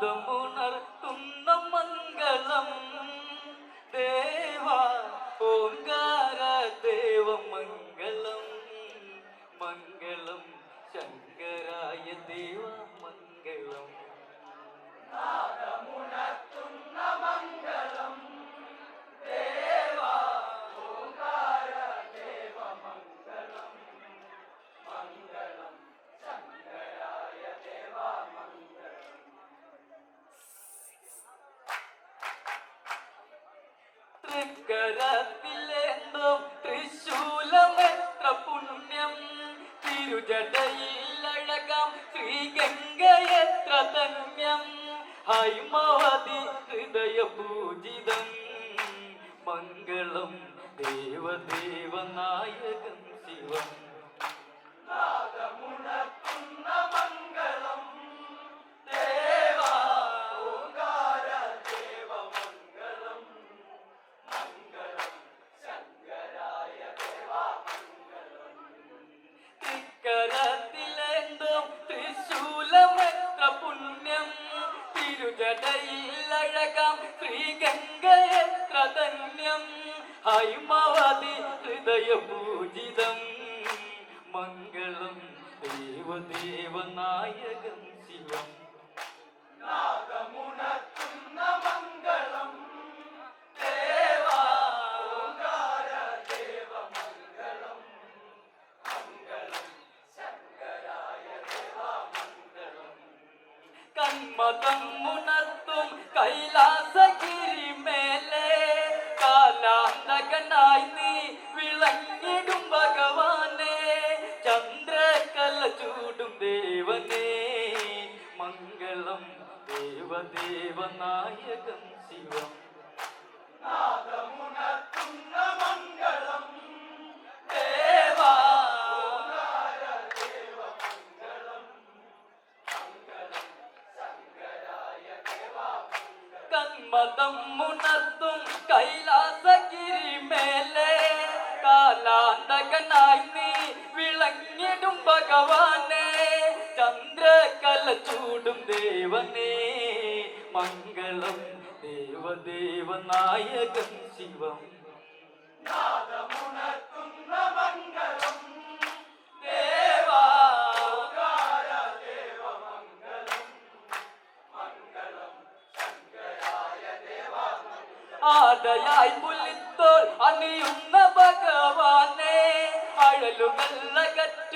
നാദമുണർത്തുന്ന മംഗളം. ദേവ ഓങ്കാര ദേവമംഗളം മംഗളം ശങ്കരായ ദേവ മംഗളം. തൃക്കരത്തിലേന്തോ തൃശൂലമെത്ര പുണ്യം. തിരുജടയിലഴകാം ശ്രീഗംഗയെത്ര ധന്യം ഹൈമവതി ഹൃദയ പൂജിതം മംഗളം ദേവദേവനായകം ശിവം തിരുജടയിലഴകാം ശ്രീഗംഗയെത്ര ധന്യം ഹൈമവതി ഹൃദയപൂജിതം. മംഗളം ദേവദേവനായകം ശിവം. കന്മതം ഉണർത്തും കൈലാസഗിരി നീ വിളങ്ങിടും ഭഗവാനെ കന്മതം ഉണർത്തും കൈലാസഗിരി മേലെ. കാലാന്തകനായി നീ വിളങ്ങിടും ഭഗവാനെ. ചന്ദ്രകല ചൂടും ദേവനേ. മംഗളം ദേവദേവനായകൻ ശിവം. ദേവാ ആദയായി പുലിത്തോൾ അണിയുന്ന ഭഗവാനെ അഴലുകൾ അഴകായുദിക്കും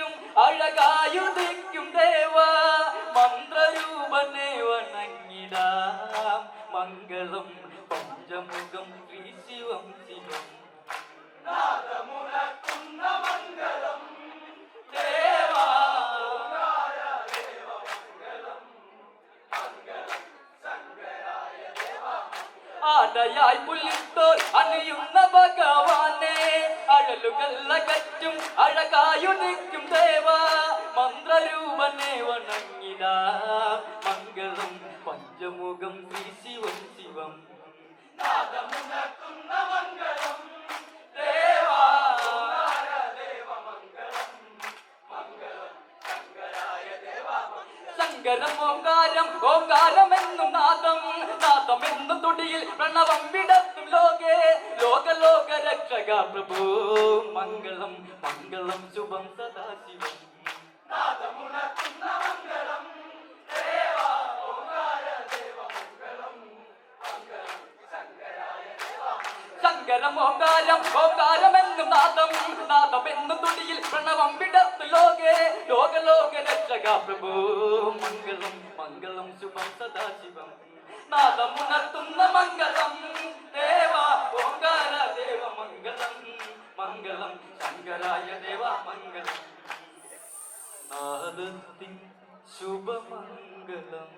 ആടയായി പുല്ലിത്തോൾ അണിയുന്ന ഭഗവാനെ. അഴലുകൾ അകറ്റും അഴകായുദിക്കും ദേവ. മന്ത്രരൂപനെ വണങ്ങിട. മംഗളം പഞ്ചമുഖം ശിവം. ശിവം ദേവാ. ശങ്കരം ഓങ്കാരം ഓങ്കാരം എന്നും നാദം. നാദം എന്നും തുടിയിൽ പ്രണവം വിടത്തും ലോകേ. ലോക ലോക രക്ഷക പ്രഭു. മംഗളം മംഗളം ശുഭം സദാശിവം. ഓങ്കാരം എന്നും നാദം. നാദം തുടിയിൽ ലോകേ. ലോക ലോക രക്ഷക പ്രഭു. മംഗളം മംഗളം ശുഭം സദാശിവം. നാദം ഉണർത്തുന്ന മംഗളം ദേവ ഓങ്കാര ദേവ മംഗളം മംഗളം ശങ്കരായ ദേവ മംഗളം നാദത്തിൻ ശുഭമംഗളം